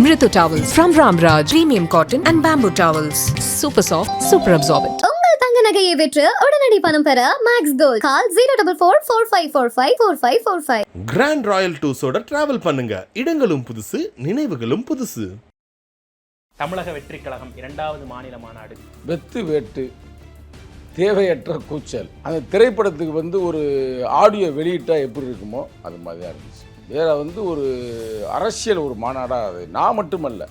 Mritu towels from Ramraj, premium cotton and bamboo towels. Super soft, super absorbent. உங்கள் தங்க நகையை விற்று உடனடி பணம் பெற max gold call zero double four four five four five four five four five grand royal டூஸோட travel பண்ணுங்க. இடங்களும் புதுசு நினைவுகளும் புதுசு. தமிழக வெற்றிக் கழகம் இரண்டாவது மாநில மாநாடு. வெத்து வேட்டு தேவையற்ற கூச்சல். அந்த திரைப்படத்துக்கு வந்து ஒரு ஆடியோ வெளியிட்டா எப்படி இருக்குமோ அது மாதிரி தான் இருந்துச்சு. வேற வந்து ஒரு அரசியல் ஒரு மாநாடாக அது. நான் மட்டுமல்ல.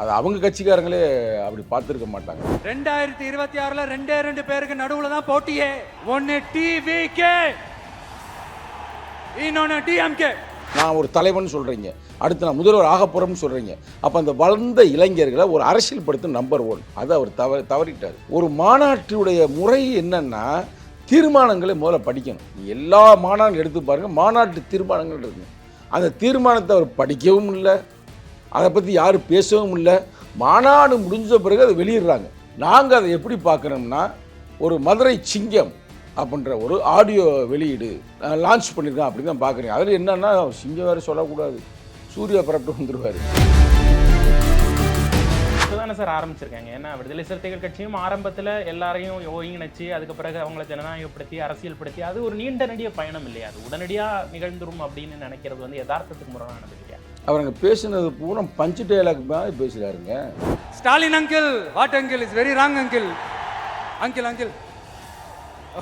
அது அவங்க கட்சிக்காரங்களே அப்படி பார்த்துருக்க மாட்டாங்க. ரெண்டாயிரத்தி இருபத்தி ஆறுல ரெண்டே ரெண்டு பேருக்கு நடுவுல தான் போட்டியே. ஒன்னு டிவிகே இன்னொன்னு டிஎம்கே நான் ஒரு தலைவன் சொல்கிறீங்க அடுத்து நான் முதல்வர் ஆக போகிறோம்னு சொல்கிறீங்க அப்போ அந்த வளர்ந்த இளைஞர்களை ஒரு அரசியல் படுத்தும் நம்பர் ஒன் அதை அவர் தவ தவறிட்டார். ஒரு மாநாட்டுடைய முறை என்னன்னா தீர்மானங்களை முதல்ல படிக்கணும். எல்லா மாநாடும் எடுத்து பாருங்கள் மாநாட்டு தீர்மானங்கள் இருக்குது அந்த தீர்மானத்தை அவர் படிக்கவும் இல்லை அதை பற்றி யாரும் பேசவும் இல்லை. மாநாடு முடிஞ்ச பிறகு அதை வெளியிடுறாங்க. நாங்கள் அதை எப்படி பார்க்குறோம்னா ஒரு மதுரை சிங்கம் அப்படின்ற ஒரு ஆடியோ வெளியீடு லான்ச் பண்ணியிருக்கேன் அப்படின்னு தான் பார்க்குறேன் அதில் என்னென்னா சிங்கம் வேறு சொல்லக்கூடாது. சூர்யா பரப்பிட்டு வந்துடுவார் இப்போதானே சார் ஆரம்பிச்சிருக்காங்க. ஏன்னா விடுதலை சிறுத்தைகள் கட்சியும் ஆரம்பத்தில் எல்லாரையும் ஒருங்கிணைச்சு அதுக்கு பிறகு அவங்கள ஜனநாயகப்படுத்தி அரசியல்படுத்தி அது ஒரு நீண்ட நெடிய பயணம் இல்லையா? அது உடனடியாக நிகழ்ந்துரும் அப்படின்னு நினைக்கிறது வந்து யதார்த்தத்துக்கு முரணானது இல்லையா? அவர் அங்கே பேசுனது பூரா பஞ்சு டைலாக் மாதிரி பேசுகிறாருங்க Stalin uncle what uncle is very wrong uncle uncle uncle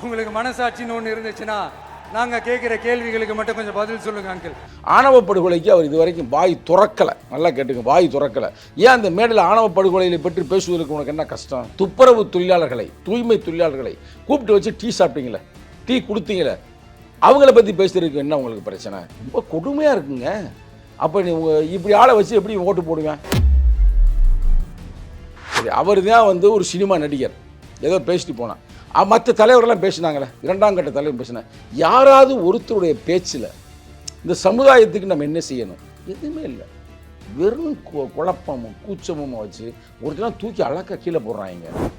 உங்களுக்கு மனசாட்சின்னு ஒன்று இருந்துச்சுன்னா நாங்கள் கேட்குற கேள்விகளுக்கு மட்டும் கொஞ்சம் பதில் சொல்லுங்க அங்கிள் ஆணவ படுகொலைக்கு அவர் இதுவரைக்கும் வாய் துறக்கலை. நல்லா கேட்டுங்க வாய் துறக்கலை. ஏன் அந்த மேடையில் ஆணவ படுகொலைகளை பற்றி பேசுவதற்கு உனக்கு என்ன கஷ்டம்? துப்புரவு தொழிலாளர்களை தூய்மை தொழிலாளர்களை கூப்பிட்டு வச்சு டீ சாப்பிட்டீங்களே? டீ கொடுத்தீங்களே? அவங்கள பற்றி பேசுறதுக்கு என்ன உங்களுக்கு பிரச்சனை? ரொம்ப கொடுமையாக இருக்குங்க. அப்போ நீ இப்படி ஆளை வச்சு எப்படி ஓட்டு போடுவேன்? சரி அவர் தான் வந்து ஒரு சினிமா நடிகர். ஏதோ பேசிட்டு போனான். மற்ற தலைவர்கள்லாம் பேசினாங்களே. இரண்டாம் கட்ட தலைவர் பேசினேன் யாராவது ஒருத்தருடைய பேச்சில் இந்த சமுதாயத்துக்கு நம்ம என்ன செய்யணும்? எதுவுமே இல்லை. வெறும் கு- குழப்பமும் கூச்சமும் வச்சு ஒருத்தலாம் தூக்கி அழக்க கீழே போடுறாங்க.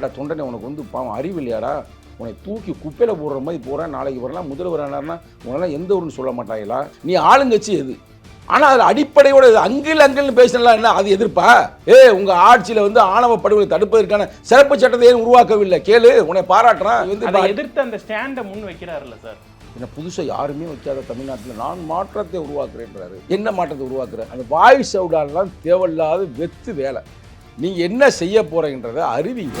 தொண்டனை உனக்கு வந்து பாவம் அறிவு இல்லையாடா? உன்னை தூக்கி குப்பையில் போடுற மாதிரி போகிறேன் நாளைக்கு வரலாம் முதல்வர் ஆனார்னா உனெல்லாம் எந்த ஊர்னு சொல்ல மாட்டாங்களா நீ ஆளுங்கட்சி எது? ஆனால் அதில் அடிப்படையோட அங்கில் அங்கில்னு பேசினலாம் என்ன அது எதிர்ப்பா? ஏ உங்கள் ஆட்சியில் வந்து ஆணவ படுகொலை தடுப்பதற்கான சிறப்பு சட்டத்தை ஏன் உருவாக்கவில்லை? கேளு உன்னை பாராட்டுறான். வந்து எதிர்த்து அந்த ஸ்டாண்டை முன் வைக்கிறாருல்ல சார். என்ன புதுசாக யாருமே வைக்காத தமிழ்நாட்டில் நான் மாற்றத்தை உருவாக்குறேன்றாரு என்ன மாற்றத்தை உருவாக்குற அந்த வாய் சவுடாலாம் தேவையில்லாத வெத்து வேலை. நீங்கள் என்ன செய்ய போறீங்கன்றதை அறிவிங்க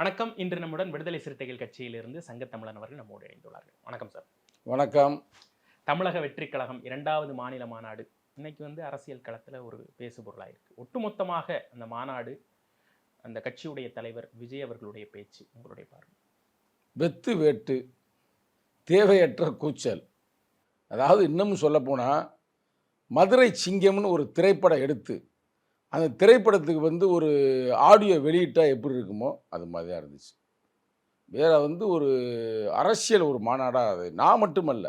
வணக்கம். இன்று நம்முடன் விடுதலை சிறுத்தைகள் கட்சியிலிருந்து சங்கத்தமிழன் அவர்கள் நம்மோடு இணைந்துள்ளார்கள். வணக்கம் சார். வணக்கம். தமிழக வெற்றி கழகம் இரண்டாவது மாநில மாநாடு. இன்னைக்கு வந்து அரசியல் களத்தில் ஒரு பேசுபொருளாக இருக்குது ஒட்டுமொத்தமாக அந்த மாநாடு அந்த கட்சியுடைய தலைவர் விஜய் அவர்களுடைய பேச்சு உங்களுடைய பார்வை? வெத்து வேட்டு தேவையற்ற கூச்சல். அதாவது இன்னமும் சொல்லப்போனால் மதுரை சிங்கம்னு ஒரு திரைப்படம் எடுத்து அந்த திரைப்படத்துக்கு வந்து ஒரு ஆடியோ வெளியிட்டால் எப்படி இருக்குமோ அது மாதிரி தான் இருந்துச்சு. வேற வந்து ஒரு அரசியல் ஒரு மாநாடாக அது. நான் மட்டுமல்ல.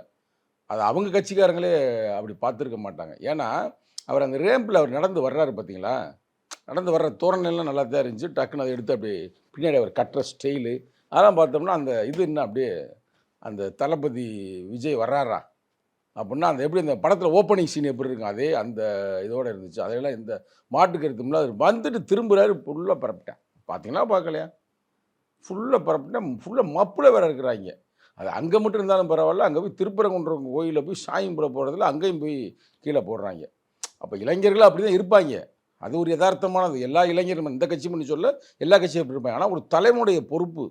அது அவங்க கட்சிக்காரங்களே அப்படி பார்த்துருக்க மாட்டாங்க. ஏன்னா அவர் அந்த ரேம்பில் அவர் நடந்து வர்றாரு பார்த்தீங்களா? நடந்து வர்ற தோரணைலாம் நல்லா தான் இருந்துச்சு. டக்குன்னு அதை எடுத்து அப்படியே பின்னாடி அவர் கட்டுற ஸ்டைலு. அதெல்லாம் பார்த்தோம்னா அந்த இது என்ன அப்படியே அந்த தளபதி விஜய் வர்றாரா? அப்படின்னா அந்த எப்படி அந்த படத்தில் ஓப்பனிங் சீன் எப்படி இருக்கும்? அதே அந்த இதோடு இருந்துச்சு. அதையெல்லாம் இந்த மாட்டு கருத்தும்ல அது வந்துட்டு திரும்புகிறாரு ஃபுல்லாக பரப்பிட்டேன். பார்த்தீங்களா? பார்க்கலையா? ஃபுல்லாக பரப்பிட்டேன். ஃபுல்லாக மப்பில் வேற இருக்கிறாங்க. அது அங்கே மட்டும் இருந்தாலும் பரவாயில்ல. அங்கே போய் திருப்பரங்குன்றம் கோயிலில் போய் சாயம் போட அங்கேயும் போய் கீழே போடுறாங்க. அப்போ இளைஞர்கள் அப்படி தான் இருப்பாங்க. அது ஒரு யதார்த்தமானது. எல்லா இளைஞரும் இந்த கட்சி பண்ணி சொல்ல எல்லா கட்சியும் அப்படி இருப்பாங்க. ஆனால் ஒரு தலைமுடைய பொறுப்பு.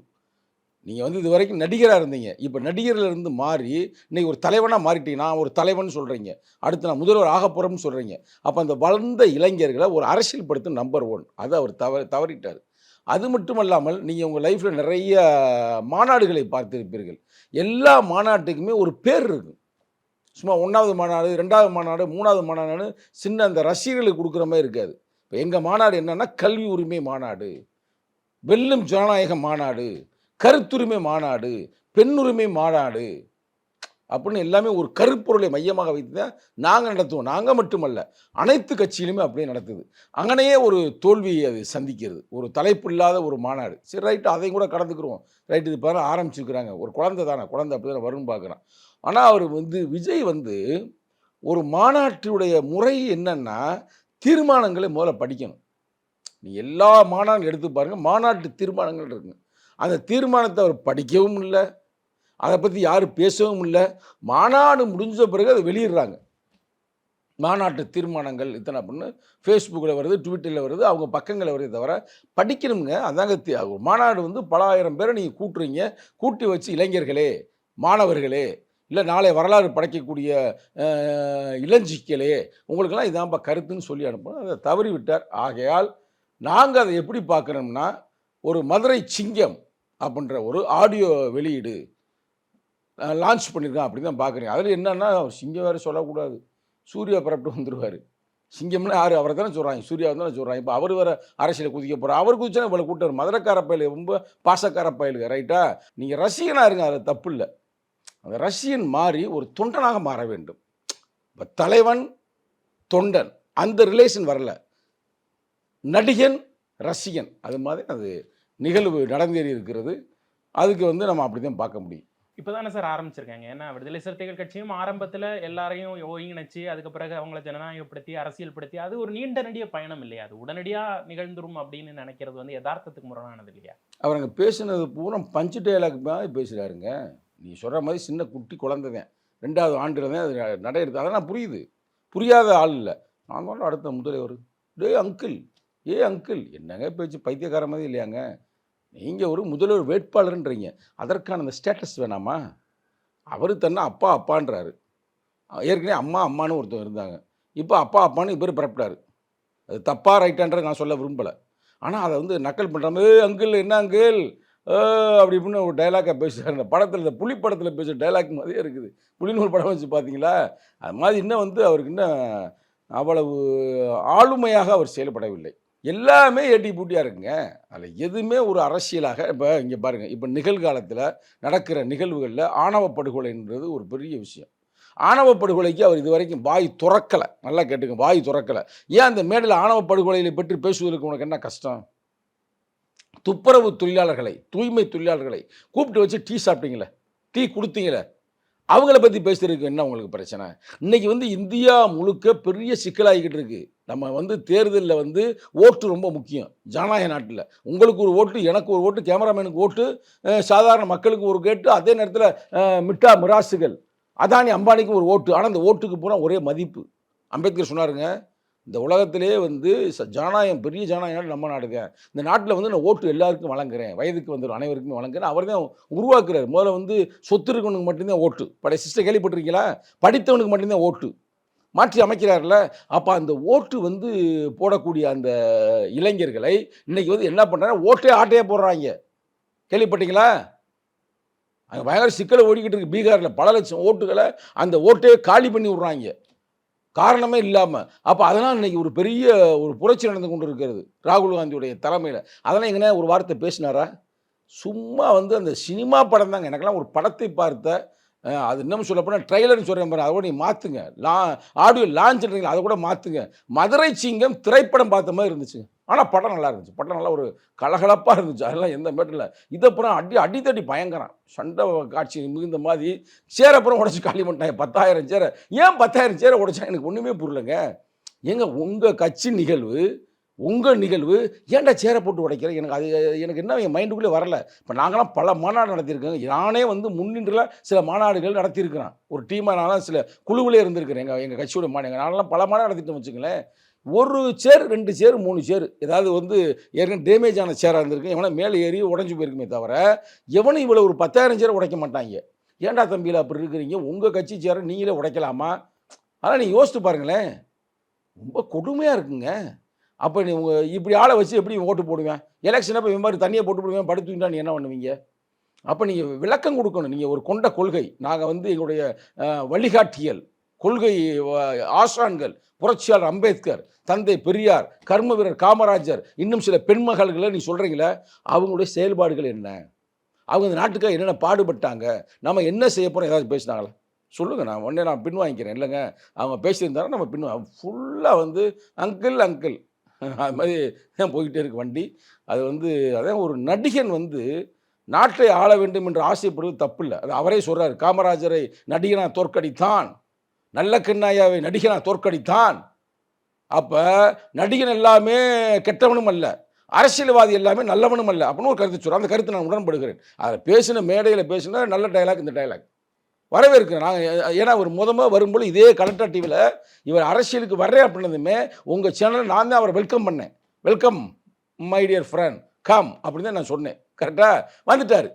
நீங்கள் வந்து இது வரைக்கும் நடிகராக இருந்தீங்க. இப்போ நடிகர்லேருந்து மாறி இன்றைக்கி ஒரு தலைவனாக மாறிட்டீங்க. நான் ஒரு தலைவன் சொல்கிறீங்க அடுத்து நான் முதல்வர் ஆக போகிறோம்னு சொல்கிறீங்க அப்போ அந்த வளர்ந்த இளைஞர்களை ஒரு அரசியல் படுத்தும் நம்பர் ஒன் அது அவர் தவ தவறிட்டார். அது மட்டும் அல்லாமல் நீங்கள் உங்கள் லைஃப்பில் நிறைய மாநாடுகளை பார்த்திருப்பீர்கள். எல்லா மாநாட்டுக்குமே ஒரு பேர் இருக்கும் சும்மா ஒன்றாவது மாநாடு ரெண்டாவது மாநாடு மூணாவது மாநாடு சின்ன அந்த ரசிகர்களுக்கு கொடுக்குற மாதிரி இருக்காது. இப்போ எங்கள் மாநாடு என்னன்னா கல்வி உரிமை மாநாடு வெல்லும் ஜனநாயக மாநாடு கருத்துரிமை மாநாடு பெண்ணுரிமை மாநாடு அப்படின்னு எல்லாமே ஒரு கருப்பொருளை மையமாக வைத்து தான் நாங்கள் நடத்துவோம். நாங்கள் மட்டுமல்ல அனைத்து கட்சியிலுமே அப்படியே நடத்துது அங்கனையே ஒரு தோல்வியை அது சந்திக்கிறது. ஒரு தலைப்பு இல்லாத ஒரு மாநாடு. சரி ரைட்டு அதையும் கூட கடந்துக்கிறோம் ரைட்டு இது பாருங்கள் ஆரம்பிச்சிருக்கிறாங்க. ஒரு குழந்தை தானே குழந்தை அப்படி தானே வரும்னு பார்க்குறான். ஆனால் அவர் வந்து விஜய் வந்து ஒரு மாநாட்டுடைய முறை என்னன்னா தீர்மானங்களை முதல்ல படிக்கணும். நீ எல்லா மாநாடுகளும் எடுத்து பாருங்கள் மாநாட்டு தீர்மானங்கள் இருக்குங்க. அந்த தீர்மானத்தை அவர் படிக்கவும் இல்லை அதை பற்றி யாரும் பேசவும் இல்லை. மாநாடு முடிஞ்ச பிறகு அதை வெளியிடுறாங்க. மாநாட்டு தீர்மானங்கள் இத்தனை அப்படின்னு ஃபேஸ்புக்கில் வருது ட்விட்டரில் வருது அவங்க பக்கங்களில் வருது தவிர படிக்கணுங்க அதாங்க தி- மாநாடு வந்து பல ஆயிரம் பேரை நீங்கள் கூட்டுறீங்க. கூட்டி வச்சு இளைஞர்களே மாணவர்களே இல்லை நாளை வரலாறு படைக்கக்கூடிய இளஞ்சிக்கலே உங்களுக்கெல்லாம் இதான்ப்பா கருத்துன்னு சொல்லி அனுப்பணும். அதை தவறி விட்டார் ஆகையால் நாங்கள் அதை எப்படி பார்க்குறோம்னா ஒரு மதுரை சிங்கம் அப்படின்ற ஒரு ஆடியோ வெளியீடு லான்ச் பண்ணியிருக்கான் அப்படி தான் பார்க்குறேன். அதில் என்னென்னா சிங்கம் வேறு சொல்லக்கூடாது. சூர்யா பரப்பிட்டு வந்துடுவார் சிங்கம்னா யார்? அவரை தானே சொல்கிறாங்க சூர்யா தானே சொல்கிறாங்க இப்போ அவர் வேறு அரசியல் குதிக்க போகிறார் அவர் குதிச்சா இவ்வளோ கூட்டம் மதுரக்கார பயல் ரொம்ப பாசக்கார பயலுங்க ரைட்டா நீங்கள் ரசிகனாக இருங்க அதில் தப்பு இல்லை. அந்த ரசிகன் மாறி ஒரு தொண்டனாக மாற வேண்டும். இப்போ தலைவன் தொண்டன் அந்த ரிலேஷன் வரல. நடிகன் ரசிகன். அது மாதிரி அது நிகழ்வு நடந்தேறி இருக்கிறது. அதுக்கு வந்து நம்ம அப்படி தான் பார்க்க முடியும். இப்போ தானே சார் ஆரம்பிச்சிருக்காங்க. ஏன்னா விடுதலை சிறுத்தைகள் கட்சியும் ஆரம்பத்தில் எல்லாரையும் ஒருங்கிணைச்சு அதுக்கு பிறகு அவங்கள ஜனநாயகப்படுத்தி அரசியல்படுத்தி அது ஒரு நீண்ட நெடிய பயணம் இல்லையா? அது உடனடியாக நிகழ்ந்துரும் அப்படின்னு நினைக்கிறது வந்து யதார்த்தத்துக்கு முரணானது இல்லையா? அவருங்க பேசினது பேசுனது பூரா பஞ்சு டயலாக் மாதிரி பேசுகிறாருங்க நீ சொல்கிற மாதிரி சின்ன குட்டி குழந்தைதான். ரெண்டாவது ஆண்டில் தான் அது நடையிறது அதெல்லாம் புரியுது. புரியாத ஆள் இல்லை. நான் தான் அடுத்த முதல்வர். டே அங்கிள் ஏ அங்கிள் என்னங்க பேச்சு பைத்தியக்கார மாதிரி இல்லையாங்க? நீங்கள் ஒரு முதல்வர் வேட்பாளர்ன்றீங்க. அதற்கான அந்த ஸ்டேட்டஸ் வேணாமா? அவர் தன்னை அப்பா அப்பான்றாரு. ஏற்கனவே அம்மா அம்மான்னு ஒருத்தர் இருந்தாங்க. இப்போ அப்பா அப்பான்னு இவர் பிறப்பிட்டாரு. அது தப்பாக ரைட்டான்றத நான் சொல்ல விரும்பலை. ஆனால் அதை வந்து நக்கல் பண்ணுற ஏ அங்கிள் என்ன அங்கிள்? அப்படி இப்படின்னு ஒரு டைலாக்காக பேசுகிறார் இந்த படத்தில் இந்த புலி படத்தில் பேசுகிற டைலாக் மாதிரியே இருக்குது. புலின்னு ஒரு படம் வச்சு பார்த்தீங்களா? அது மாதிரி இன்னும் வந்து அவருக்கு இன்னும் அவ்வளவு ஆளுமையாக அவர் செயல்படவில்லை. எல்லாமே ஏட்டி பூட்டியாக இருக்குங்க. அதில் எதுவுமே ஒரு அரசியலாக இப்போ இங்கே பாருங்கள் இப்போ நிகழ்காலத்தில் நடக்கிற நிகழ்வுகளில் ஆணவ படுகொலைன்றது ஒரு பெரிய விஷயம். ஆணவ படுகொலைக்கு அவர் இது வரைக்கும் வாய் துறக்கலை. நல்லா கேட்டுங்க வாய் துறக்கலை. ஏன் அந்த மேடையில் ஆணவ படுகொலைகளை பற்றி பேசுவதற்கு உனக்கு என்ன கஷ்டம்? துப்புரவு தொழிலாளர்களை தூய்மை தொழிலாளர்களை கூப்பிட்டு வச்சு டீ சாப்பிட்டீங்களே டீ கொடுத்தீங்களே அவங்கள பற்றி பேசுறதுக்கு என்ன உங்களுக்கு பிரச்சனை? இன்னைக்கு வந்து இந்தியா முழுக்க பெரிய சிக்கலாகிக்கிட்டு இருக்குது நம்ம வந்து தேர்தலில் வந்து ஓட்டு ரொம்ப முக்கியம். ஜனநாயக நாட்டில். உங்களுக்கு ஒரு ஓட்டு எனக்கு ஒரு ஓட்டு கேமராமேனுக்கு ஓட்டு சாதாரண மக்களுக்கு ஒரு கேட்டு அதே நேரத்தில் மிட்டா மிராசுகள் அதானி அம்பானிக்கு ஒரு ஓட்டு. ஆனால் அந்த ஓட்டுக்கு பூரா ஒரே மதிப்பு. அம்பேத்கர் சொன்னாருங்க இந்த உலகத்திலே வந்து ச- ஜனநாயகம் பெரிய ஜனநாயக நாடு நம்ம நாடுங்க. இந்த நாட்டில் வந்து நான் ஓட்டு எல்லாருக்கும் வழங்குறேன். வயதுக்கு வந்து அனைவருக்குமே வழங்குறேன். அவர் தான் உருவாக்குறாரு. முதல்ல வந்து சொத்து இருக்கவனுக்கு மட்டும்தான் ஓட்டு. பழைய சிஸ்டர் கேள்விப்பட்டிருக்கீங்களா? படித்தவனுக்கு மட்டும்தான் ஓட்டு. மாற்றி அமைக்கிறார்ல. அப்போ அந்த ஓட்டு வந்து போடக்கூடிய அந்த இளைஞர்களை இன்னைக்கு வந்து என்ன பண்ணுறாங்க ஓட்டே ஆட்டையே போடுறாங்க. கேள்விப்பட்டீங்களா? அங்கே பயங்கர சிக்கலை ஓடிக்கிட்டு இருக்கு. பீகாரில் பல லட்சம் ஓட்டுகளை அந்த ஓட்டையே காலி பண்ணி விட்றாங்க. காரணமே இல்லாமல் அப்போ அதனால் இன்னைக்கு ஒரு பெரிய ஒரு புரட்சி நடந்து கொண்டு இருக்கிறது ராகுல் காந்தியுடைய தலைமையில். அதெல்லாம் எங்கன்னா ஒரு வார்த்தை பேசினாரா? சும்மா வந்து அந்த சினிமா படம் தாங்க. எனக்கெல்லாம் ஒரு படத்தை பார்த்த அது இன்னும் சொல்ல போனால் ட்ரெய்லர்னு சொல்கிறேன் பாரு அதை கூட நீ மாற்றுங்க லா ஆடியோ லான்ச்ன்றீங்களா அதை கூட மாற்றுங்க மதுரை சிங்கம் திரைப்படம் பார்த்த மாதிரி இருந்துச்சு. ஆனால் படம் நல்லா இருந்துச்சு. படம் நல்லா ஒரு கலகலப்பாக இருந்துச்சு. அதெல்லாம் எந்த மேட்டில் இதப்புறம் அடி அடித்தடி பயங்கரம். சண்டை காட்சி மிகுந்த மாதிரி சேரப்புறம் உடச்சி காலி பண்ணிட்டாங்க. பத்தாயிரம் சேரை. ஏன் பத்தாயிரம் சேரை உடச்சா எனக்கு ஒன்றுமே புரியலங்க. ஏங்க உங்கள் கட்சி நிகழ்வு உங்கள் நிகழ்வு ஏன்டா சேரை போட்டு உடைக்கிற? எனக்கு அது எனக்கு என்ன என் மைண்டுக்குள்ளே வரல. இப்போ நாங்களாம் பல மாநாடு நடத்தியிருக்கோங்க நானே வந்து முன்னின்றில் சில மாநாடுகள் நடத்தியிருக்கிறேன். ஒரு டீமாக நான் சில குழுவிலே இருந்திருக்கிறேன். எங்கள் எங்கள் கட்சியோட மாநில நானெல்லாம் பல மாநாடு நடத்திட்டு வச்சுங்களேன் ஒரு சேர் ரெண்டு சேர் மூணு சேர். ஏதாவது வந்து ஏற்கனவே டேமேஜ் ஆன சேராக இருந்திருக்கு. எவனை மேலே ஏறி உடஞ்சி போயிருக்குமே தவிர எவனும் இவ்வளோ ஒரு பத்தாயிரம் சேரை உடைக்க மாட்டாங்க. ஏன்டா தம்பியில் அப்படி இருக்கிறீங்க? உங்கள் கட்சி சேரை நீங்களே உடைக்கலாமா? அதனால் நீங்கள் யோசித்து பாருங்களேன். ரொம்ப கொடுமையாக இருக்குங்க. அப்போ நீ உங்கள் இப்படி ஆளை வச்சு எப்படி ஓட்டு போடுவேன்? எலெக்ஷன் அப்போ இந்த மாதிரி தண்ணியை போட்டு போடுவேன் படுத்துக்கிட்டா நீ என்ன பண்ணுவீங்க? அப்போ நீங்கள் விளக்கம் கொடுக்கணும். நீங்கள் ஒரு கொண்ட கொள்கை. நாங்கள் வந்து எங்களுடைய வழிகாட்டியல் கொள்கை ஆசான்கள் புரட்சியாளர் அம்பேத்கர் தந்தை பெரியார் கர்ம வீரர் காமராஜர் இன்னும் சில பெண்மகள்களை நீ சொல்கிறீங்களே அவங்களுடைய செயல்பாடுகள் என்ன? அவங்க இந்த நாட்டுக்காக என்னென்ன பாடுபட்டாங்க? நம்ம என்ன செய்ய போகிறோம் ஏதாவது பேசினாங்களா? சொல்லுங்கள் நான் உடனே நான் பின் வாங்கிக்கிறேன். இல்லைங்க. அவங்க பேசியிருந்தாலும் நம்ம பின் ஃபுல்லாக வந்து அங்கிள் அங்கிள் அது மாதிரி தான் போய்கிட்டே இருக்கு வண்டி. அது வந்து அதான் ஒரு நடிகன் வந்து நாட்டை ஆள வேண்டும் என்று ஆசைப்படுவது தப்பு இல்லை அது அவரே சொல்கிறார் காமராஜரை நடிகனாக தோற்கடித்தான். நல்ல கண்ணாயாவை நடிகனாக தோற்கடித்தான். அப்போ நடிகன் எல்லாமே கெட்டவனும் அல்ல. அரசியல்வாதி எல்லாமே நல்லவனும் அல்ல. அப்படின்னு ஒரு கருத்து சொல்கிறேன் அந்த கருத்து நான் உடன்படுகிறேன். அதை பேசின மேடையில் பேசினா நல்ல டயலாக் இந்த டயலாக் வரவேற்கிறேன். நாங்கள் ஏன்னா அவர் முதமாக வரும்போது இதே கலெக்டர் டிவியில் இவர் அரசியலுக்கு வர்றேன் அப்படின்னதுமே உங்கள் சேனலில் நான் தான் அவரை வெல்கம் பண்ணேன். Welcome my dear friend come அப்படின்னு தான் நான் சொன்னேன். கரெக்டாக வந்துட்டார்.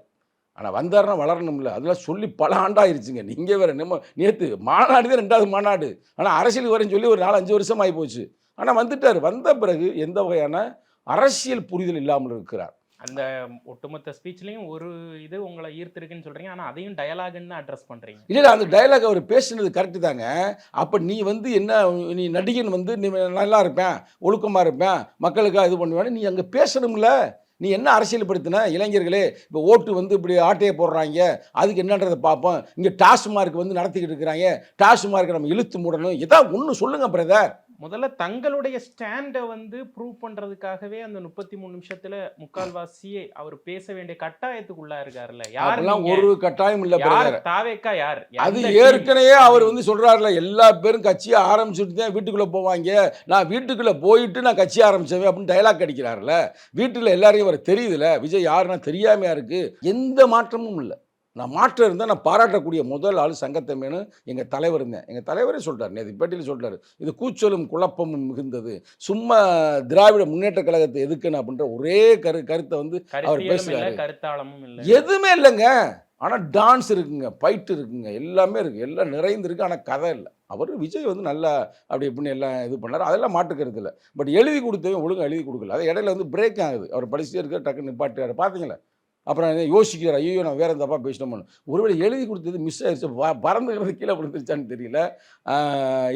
ஆனால் வந்தாருன்னா வளரணும்ல. அதெல்லாம் சொல்லி பல ஆண்டாயிருச்சுங்க. நீங்கள் வேறு நம்ம நேற்று மாநாடு தான் ரெண்டாவது மாநாடு. ஆனால் அரசியலுக்கு வரேன்னு சொல்லி ஒரு நாலு அஞ்சு வருஷம் ஆகி போச்சு. ஆனால் வந்துட்டார். வந்த பிறகு எந்த வகையான அரசியல் புரிதல் இல்லாமல் இருக்கிறார். அந்த ஒட்டுமொத்த ஸ்பீச்லையும் ஒரு இது உங்களை ஈர்த்திருக்குன்னு சொல்கிறீங்க ஆனால் அதையும் டயலாகுன்னு அட்ரஸ் பண்ணுறீங்க இல்லை அந்த டயலாக் அவர் பேசுனது கரெக்டு தாங்க. அப்போ நீ வந்து என்ன நீ நடிகன் வந்து நீ நல்லா இருப்பேன் ஒழுக்கமாக இருப்பேன் மக்களுக்காக இது பண்ணுவேன்னு நீ அங்கே பேசணும்ல. நீ என்ன அரசியல்படுத்தின இளைஞர்களே இப்போ ஓட்டு வந்து இப்படி ஆட்டையை போடுறாங்க. அதுக்கு என்னன்றதை பார்ப்போம். இங்கே டாஸ்மார்க் வந்து நடத்திக்கிட்டு இருக்கிறாங்க. டாஸ்மார்க்கை நம்ம இழுத்து மூடணும். ஏதாவது ஒன்று சொல்லுங்க பிரதர் முதல்ல தங்களுடைய ஸ்டாண்டை வந்து ப்ரூவ் பண்றதுக்காகவே அந்த முப்பத்தி மூணு நிமிஷத்துல முக்கால்வாசியே அவர் பேச வேண்டிய கட்டாயத்துக்குள்ளா இருக்காருல்ல. யார் அதெல்லாம் நீங்க? ஒரு கட்டாயம் இல்லை தாவேக்கா யார்? அது? ஏற்கனவே அவர் வந்து சொல்றாருல எல்லா பேரும் கட்சியை ஆரம்பிச்சுட்டு தான் வீட்டுக்குள்ள போவாங்க. நான் வீட்டுக்குள்ள போயிட்டு நான் கட்சி ஆரம்பிச்சேன் அப்படின்னு டைலாக் அடிக்கிறாருல வீட்டுல எல்லாரையும் அவர் தெரியுதுல? விஜய் யாருன்னா தெரியாமையா இருக்கு? எந்த மாற்றமும் இல்லை. நான் மாற்றம் இருந்தால் நான் பாராட்டக்கூடிய முதல் ஆள் சங்கத்தமேனு எங்கள் தலைவர் இருந்தேன். எங்கள் தலைவரே சொல்லிட்டார் நேற்று பேட்டியில் சொல்லிட்டாரு இது கூச்சலும் குழப்பமும் மிகுந்தது. சும்மா திராவிட முன்னேற்ற கழகத்தை எதுக்குன்னு அப்படின்ற ஒரே கரு கருத்தை வந்து அவர் இல்ல. எதுவுமே இல்லைங்க. ஆனால் டான்ஸ் இருக்குங்க ஃபைட் இருக்குங்க எல்லாமே இருக்குது எல்லாம் நிறைந்திருக்கு ஆனால் கதை இல்லை. அவர் விஜய் வந்து நல்லா அப்படி இப்படின்னு எல்லாம் இது பண்ணார் அதெல்லாம் மாட்டுக்கிறது இல்லை. பட் எழுதி கொடுத்தவன் ஒழுங்காக எழுதி கொடுக்கல. அது இடையில வந்து பிரேக் ஆகுது. அவர் படிச்சுட்டே இருக்க டக்குன்னு நிப்பாட்டுறாரு பார்த்தீங்களா அப்புறம் என்ன யோசிக்கிறார் ஐயோ நான் வேறு தப்பா பேசிட்டோம்னு ஒருவேளை எழுதி கொடுத்தது மிஸ் ஆயிடுச்சு பறந்துக்கிறது கீழே விழுந்துருச்சான்னு தெரியல.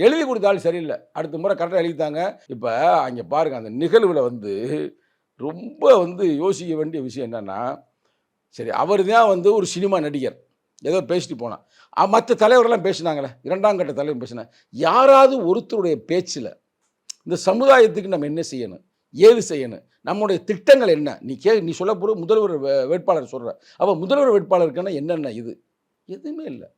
எழுதி கொடுத்தாலும் சரியில்லை. அடுத்த முறை கரெக்டாக எழுதித்தாங்க இப்போ அங்கே பாருங்க அந்த நிகழ்வில் வந்து ரொம்ப வந்து யோசிக்க வேண்டிய விஷயம் என்னன்னா சரி அவர் தான் வந்து ஒரு சினிமா நடிகர். ஏதோ பேசிட்டு போனான். மற்ற தலைவரெல்லாம் பேசினாங்களே இரண்டாம் கட்ட தலைவர் பேசினாங்க யாராவது ஒருத்தருடைய பேச்சில் இந்த சமுதாயத்துக்கு நம்ம என்ன செய்யணும்? ஏது செய்யணும்? நம்முடைய திட்டங்கள் என்ன? நீ கே நீ சொல்ல போகிற முதல்வர் வேட்பாளர் சொல்கிற அப்போ முதல்வர் வேட்பாளருக்குன்னா என்னென்ன இது? எதுவுமே இல்லை.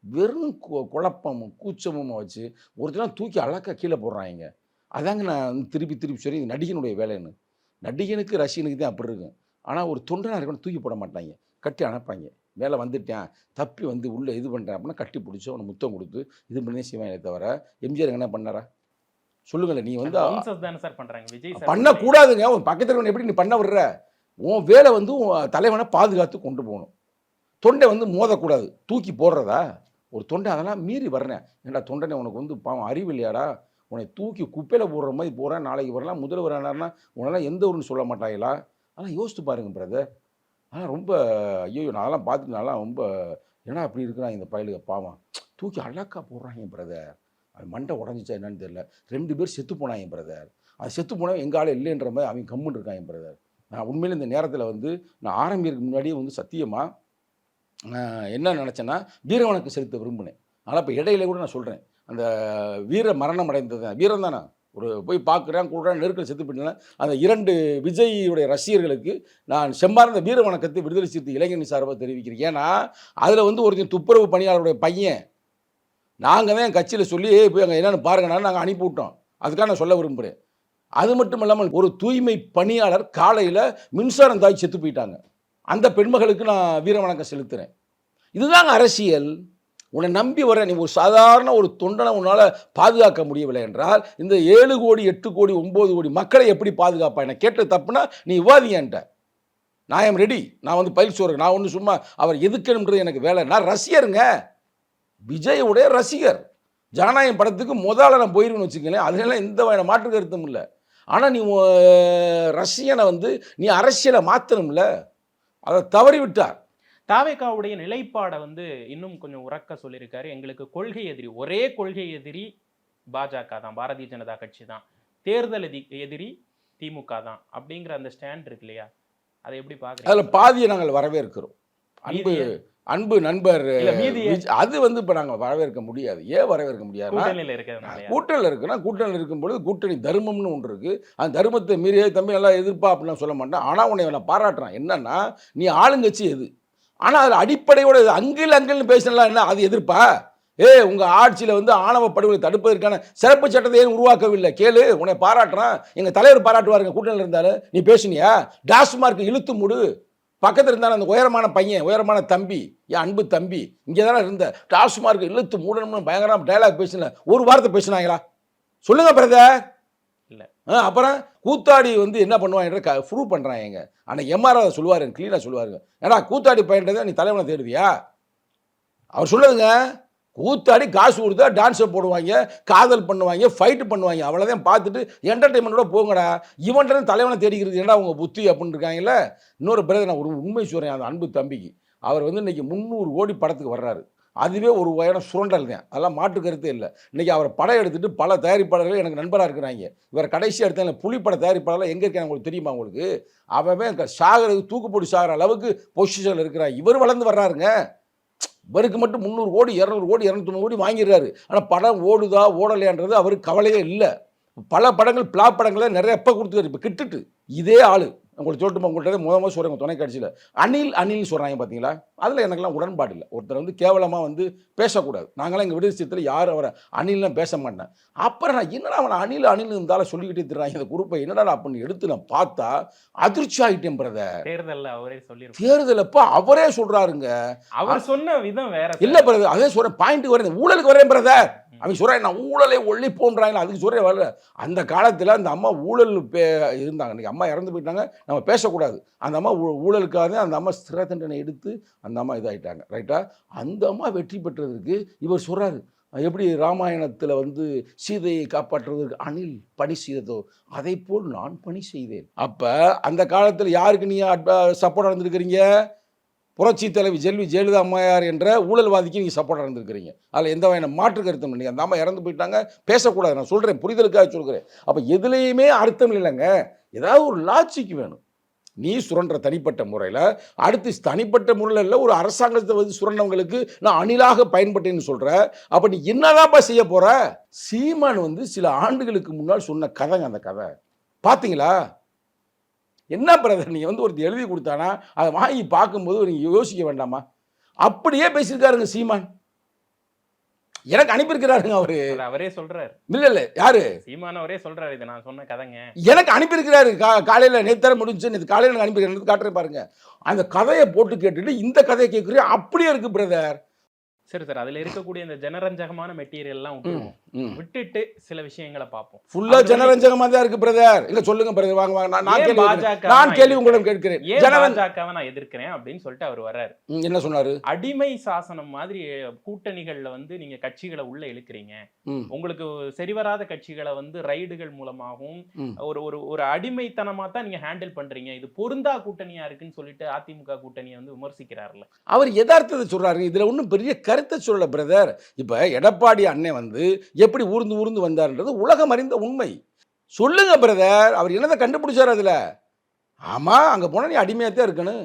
வெறும் கு- குழப்பமும் கூச்சமும் வச்சு ஒருத்தலாம் தூக்கி அழக்கா கீழே போடுறாங்க. அதாங்க நான் திருப்பி திருப்பி சொல்லி இது நடிகனுடைய வேலைன்னு. நடிகனுக்கு ரசிகனுக்கு தான் அப்படி இருக்கும். ஆனால் ஒரு தொண்டனாக இருக்கணும் தூக்கி போட மாட்டாங்க. கட்டி அனுப்பாங்க மேலே வந்துட்டேன் தப்பி வந்து உள்ளே இது பண்ணுறேன் அப்படின்னா கட்டி பிடிச்சி அவனை முத்தம் கொடுத்து இது பண்ணி செய்வாங்க தவிர எம்ஜிஆர் என்ன பண்ணாரா? சொல்லுங்களேன் நீ வந்து சார் பண்றாங்க. விஜய் பண்ணக்கூடாதுங்க உன் பக்கத்தில் எப்படி நீ பண்ண விடுற? உன் வேலை வந்து உன் தலைவனை பாதுகாத்து கொண்டு போகணும். தொண்டை வந்து மோதக்கூடாது. தூக்கி போடுறதா? ஒரு தொண்டை அதெல்லாம் மீறி வர்றேன். ஏன்டா தொண்டனை உனக்கு வந்து பாவம் அறிவு இல்லையாடா? உன்னை தூக்கி குப்பையில் போடுற மாதிரி போகிறேன் நாளைக்கு வரலாம் முதல்வர் ஆனார்னா உன்னெல்லாம் எந்த ஊருன்னு சொல்ல மாட்டாங்களா? ஆனால் யோசித்து பாருங்கள் பிரதர் ஆனால் ரொம்ப ஐயோ நான் அதெல்லாம் பார்த்துட்டு நல்லா ரொம்ப ஏன்னா அப்படி இருக்கிறான் இந்த பயலுக பாவம். தூக்கி அழக்கா போடுறாங்க பிரதர் அது மண்டை உடஞ்சிச்சா என்னன்னு தெரியல. ரெண்டு பேர் செத்து போனாங்க பிரதர் அது செத்து போனவன் எங்கள் ஆள் இல்லைன்ற மாதிரி அவன் கம்முன்னு இருக்காங்க பிரதர் நான் உண்மையில் இந்த நேரத்தில் வந்து நான் ஆரம்பிக்கிறதுக்கு முன்னாடியே வந்து சத்தியமாக என்ன நினச்சேன்னா வீரவனுக்கு செலுத்த விரும்பினேன். ஆனால் இப்போ இடையில கூட நான் சொல்கிறேன் அந்த வீர மரணம் அடைந்தது வீரன் தானே ஒரு போய் பார்க்குறேன் கூடுறேன் நெருக்கல் செத்து போயிட்டேன் அந்த இரண்டு விஜய்யுடைய ரசிகர்களுக்கு நான் செம்பார்ந்த வீர வணக்கத்தை விடுதலை சிறுத்தை இளைஞரணி சார்பாக தெரிவிக்கிறேன். ஏன்னா அதில் வந்து ஒருத்தன் துப்புரவு பணியாளருடைய பையன். நாங்கள் தான் என் கட்சியில் சொல்லி போய் அங்கே என்னென்னு பாருங்கன்னு நாங்கள் அனுப்பி விட்டோம். அதுக்காக நான் சொல்ல விரும்புகிறேன் அது மட்டும் இல்லாமல் ஒரு தூய்மை பணியாளர் காலையில் மின்சாரம் தாய் செத்து போயிட்டாங்க. அந்த பெண்மகளுக்கு நான் வீர வணக்கம் செலுத்துகிறேன் இதுதாங்க அரசியல். உன்னை நம்பி வர நீ ஒரு சாதாரண ஒரு தொண்டனை உன்னால் பாதுகாக்க முடியவில்லை என்றால் இந்த ஏழு கோடி எட்டு கோடி ஒம்பது கோடி மக்களை எப்படி பாதுகாப்பா என்னை கேட்ட தப்புனா நீ விவாதியன்ட்ட நான் எம் ரெடி நான் வந்து பயிற்சி சொல்கிறேன் நான் ஒன்று சும்மா அவர் எதுக்கணுன்றது எனக்கு வேலை. நான் ரசிகருங்க. விஜயுடைய ரசிகர். ஜனநாயகம் படத்துக்கு முதல்ல நான் போயிருவேன்னு வச்சுக்கங்களேன். அதுலலாம் எந்த வகையான மாற்று கருத்தும் இல்லை. ஆனால் நீ ரஷ்யனை ரசிகனை வந்து நீ அரசியலை மாற்றணும்ல அதை தவறி விட்டார். தாவேக்காவுடைய நிலைப்பாடை வந்து இன்னும் கொஞ்சம் உறக்க சொல்லியிருக்காரு. எங்களுக்கு கொள்கை எதிரி ஒரே கொள்கை எதிரி பாஜக தான் பாரதிய ஜனதா கட்சி தான். தேர்தல் எதி எதிரி திமுக தான் அப்படிங்கிற அந்த ஸ்டாண்ட் இருக்கு இல்லையா? அதை எப்படி பாக்குறீங்க? அதில் பாதியை நாங்கள் வரவேற்கிறோம். அன்பு அன்பு நண்பர் அது வந்து இப்போ நாங்கள் வரவேற்க முடியாது. ஏன் வரவேற்க கூட்டணியில இருக்கிறதுனால கூட்டணியில் இருக்குன்னா கூட்டணியில் இருக்கும்பொழுது கூட்டணி தர்மம்னு ஒன்று இருக்குது அந்த தர்மத்தை மீறியே தம்பி நல்லா எதிர்ப்பா அப்படிலாம் சொல்ல மாட்டேன். ஆனால் உன்னை நான் பாராட்டுறேன். என்னன்னா நீ ஆளுங்கட்சி எது? ஆனால் அதில் அடிப்படையோட அங்கில் அங்கில்னு பேசினா என்ன? அது எதிர்ப்பா? ஏ உங்கள் ஆட்சியில் வந்து ஆணவ படுகொலை தடுப்பதற்கான சிறப்பு சட்டத்தை ஏன் உருவாக்கவில்லை? கேளு உன்னை பாராட்டுறான். எங்கள் தலைவர் பாராட்டுவாருங்க கூட்டணியில் இருந்தாலும் நீ பேசுனியா? டாஸ்மார்க் இழுத்து மூடு. பக்கத்தில் இருந்தாலும் அந்த உயரமான பையன் உயரமான தம்பி என் அன்பு தம்பி இங்கே தானே இருந்த டாஸ்மார்க் இழுத்து மூடணும்னு பயங்கரமாக டைலாக் பேசினேன் ஒரு வாரத்தை பேசினாங்களா? சொல்லுங்கள் பிரதர். அப்புறம் கூத்தாடி வந்து என்ன பண்ணுவாங்க க ப்ரூவ் பண்ணுறாங்க ஆனால் எம்ஆர் அதை சொல்லுவார் க்ளீனாக சொல்லுவாருங்க. ஏன்னா கூத்தாடி பையன்றதை நீ தலைவனை தேடுவியா? அவர் சொல்லுதுங்க கூத்தாடி காசு கொடுத்தா டான்ஸை போடுவாங்க காதல் பண்ணுவாங்க ஃபைட்டு பண்ணுவாங்க அவ்வளோதான் பார்த்துட்டு என்டர்டைன்மெண்ட்டோட போங்கடா. இவன்ட்டு தலைவனை தேடிக்கிறது ஏன்டா உங்கள் புத்தி அப்படின்னு இருக்காங்கல்ல. இன்னொரு பிறகு நான் ஒரு உண்மை சொல்கிறேன் அந்த அன்பு தம்பிக்கு. அவர் வந்து இன்றைக்கி முந்நூறு கோடி படத்துக்கு வர்றாரு. அதுவே ஒரு வகையான சுரண்டல் தான் அதெல்லாம் மாட்டு கருத்தே இல்லை. இன்றைக்கி அவர் படம் எடுத்துகிட்டு பல தயாரிப்பாளர்கள் எனக்கு நண்பராக இருக்கிறாங்க. இவர் கடைசி எடுத்தாங்க புலிப்பட தயாரிப்பாளர் எங்கே இருக்காங்க உங்களுக்கு தெரியுமா உங்களுக்கு? அவன் சாகிறது தூக்கு போட்டு சாகிற அளவுக்கு பொசிஷனில் இருக்கிறான் இவர் வளர்ந்து வர்றாருங்க. இவருக்கு மட்டும் முந்நூறு கோடி இரநூறு கோடி இரநூத்தொம்பது கோடி வாங்கிடுறாரு. ஆனால் படம் ஓடுதா ஓடலையான்றது அவருக்கு கவலையே இல்லை. பல படங்கள் பிளா படங்களை நிறைய எப்போ கொடுத்துருக்காரு? இப்போ கிட்டுட்டு. இதே ஆள். உங்களுக்கு சொல்லட்டுமா உங்கள்கிட்ட முத முதல் சொல்கிறேன் தொலைக்காட்சியில் அணில் அணில் சொல்கிறாங்க பார்த்தீங்களா அதில் எனக்கெல்லாம் உடன்பாடு இல்லை. ஒருத்தர் வந்து கேவலமாக வந்து பேசக்கூடாது. நாங்களாம் எங்கள் விடுதலை யாரும் அவரை அணில்லாம் பேச மாட்டேன். அப்புறம் நான் என்னடா அவனை அணில் அணில் இருந்தாலும் சொல்லிக்கிட்டே திட்டுறாங்க. இந்த குரூப்பை என்னடா அப்படின்னு எடுத்து நான் பார்த்தா அதிர்ச்சி ஆகிட்டேன் பிரதர் தேர்தல்ல அவரே சொல்லியிருப்பாரு. தேர்தல் அப்போ அவரே சொல்கிறாருங்க அவர் சொன்ன விதம் வேற. இல்ல பிரதர் அதே சொல்றேன் பாயிண்ட் வரேன். ஊழலுக்கு வரேன் பிரதர் அவன் சொல்றேன் நான் ஊழலை ஒழிப்போன்றாங்க அதுக்கு சொல்றேன் வரல. அந்த காலத்துல அந்த அம்மா ஊழல் பே இருந்தாங்க. இன்னைக்கு அம்மா இறந்து போயிட்டாங்க. நம்ம பேசக்கூடாது. அந்த அம்மா ஊ- ஊழலுக்காக அந்த அம்மா சிறை தண்டனை எடுத்து அந்த அம்மா இதாகிட்டாங்க ரைட்டா அந்த அம்மா வெற்றி பெற்றதற்கு இவர் சொல்கிறாரு எப்படி ராமாயணத்தில் வந்து சீதையை காப்பாற்றுவதற்கு அணில் பணி செய்ததோ அதை போல் நான் பணி செய்தேன். அப்போ அந்த காலத்தில் யாருக்கு நீ சப்போர்ட் நடந்திருக்கிறீங்க? புரட்சி தலைவி ஜெல்வி ஜெயலலிதா அம்மையார் என்ற ஊழல்வாதிக்கு நீங்கள் சப்போர்ட் இருந்திருக்கிறீங்க. அதில் எந்த வகையான மாற்று கருத்தும் இல்லை. அந்த அம்மா இறந்து போயிட்டாங்க பேசக்கூடாது. நான் சொல்கிறேன் புரிதலுக்காக சொல்கிறேன் அப்போ எதுலேயுமே அர்த்தம் இல்லைங்க. ஏதாவது ஒரு லாஜிக் வேணும். நீ சுரண்ட தனிப்பட்ட முறையில் அடுத்து தனிப்பட்ட முறையில் இல்லை ஒரு அரசாங்கத்தை வந்து சுரண்டவங்களுக்கு நான் அணிலாக பயன்பட்டேன்னு சொல்கிற அப்போ நீ என்னதான்ப்பா செய்ய போகிற சீமான் வந்து சில ஆண்டுகளுக்கு முன்னால் சொன்ன கதைங்க அந்த கதை. பார்த்தீங்களா என்ன பிரதர் நீங்கள் வந்து ஒருத்தர் எழுதி கொடுத்தானா அதை வாங்கி பார்க்கும்போது நீங்கள் யோசிக்க வேண்டாமா? அப்படியே பேசியிருக்காருங்க சீமான். எனக்கு அனுப்பியிருக்கிறாருங்க அவரு. அவரே சொல்றாரு. இல்ல இல்ல யாரு? சீமான் அவரே சொல்றாரு இது நான் சொன்ன கதைங்க. எனக்கு அனுப்பியிருக்கிறாரு. கா காலையில் நேத்தர முடிஞ்சு நேற்று காலையில் எனக்கு அனுப்பியிருக்கிறது காட்டுறேன் பாருங்க. அந்த கதையை போட்டு கேட்டுட்டு இந்த கதையை கேட்குறேன். அப்படியே இருக்கு பிரதர் சரி சார் அதுல இருக்கக்கூடிய இந்த ஜனரஞ்சகமான மெட்டீரியல் எல்லாம் விட்டுருவோம் விட்டுட்டு சில விஷயங்களை பார்ப்போம். ஃபுல்லா ஜனரஞ்சகமா தான் இருக்கு பிரதர் இல்ல சொல்லுங்க பிரதர் வாங்க வாங்க. நான் கேள்வி. நான் கேள்வி உங்களிடம் கேட்கிறேன். பாஜகவை நான் எதிர்க்கிறேன் அப்படின்னு சொல்லிட்டு அவர் வர்றாரு. என்ன சொன்னாரு? அடிமை சாசனம் மாதிரி கூட்டணிகள்ல வந்து நீங்க கட்சிகளை உள்ள இழுக்கிறீங்க. உங்களுக்கு சரிவராத கட்சிகளை வந்து ரைடுகள் மூலமாகவும். ஒரு ஒரு ஒரு அடிமைத்தனமா தான் நீங்க ஹேண்டில் பண்றீங்க. இது பொருந்தா கூட்டணியா இருக்குன்னு சொல்லிட்டு அதிமுக கூட்டணியை வந்து விமர்சிக்கிறாருல்ல. அவர் யதார்த்தத்தை சொல்றாரு இதுல ஒன்றும் பெரிய கருத்தை சொல்லல பிரதர் இப்ப எடப்பாடி அண்ணன் வந்து எப்படி ஊர்ந்து ஊர்ந்து வந்தார்ன்றது உலகம் அறிந்த உண்மை. சொல்லுங்க பிரதர் அவர் என்னதை கண்டுபிடிச்சார் அதுல? ஆமா அங்க போனா நீ அடிமையாத்தான் இருக்கணும்.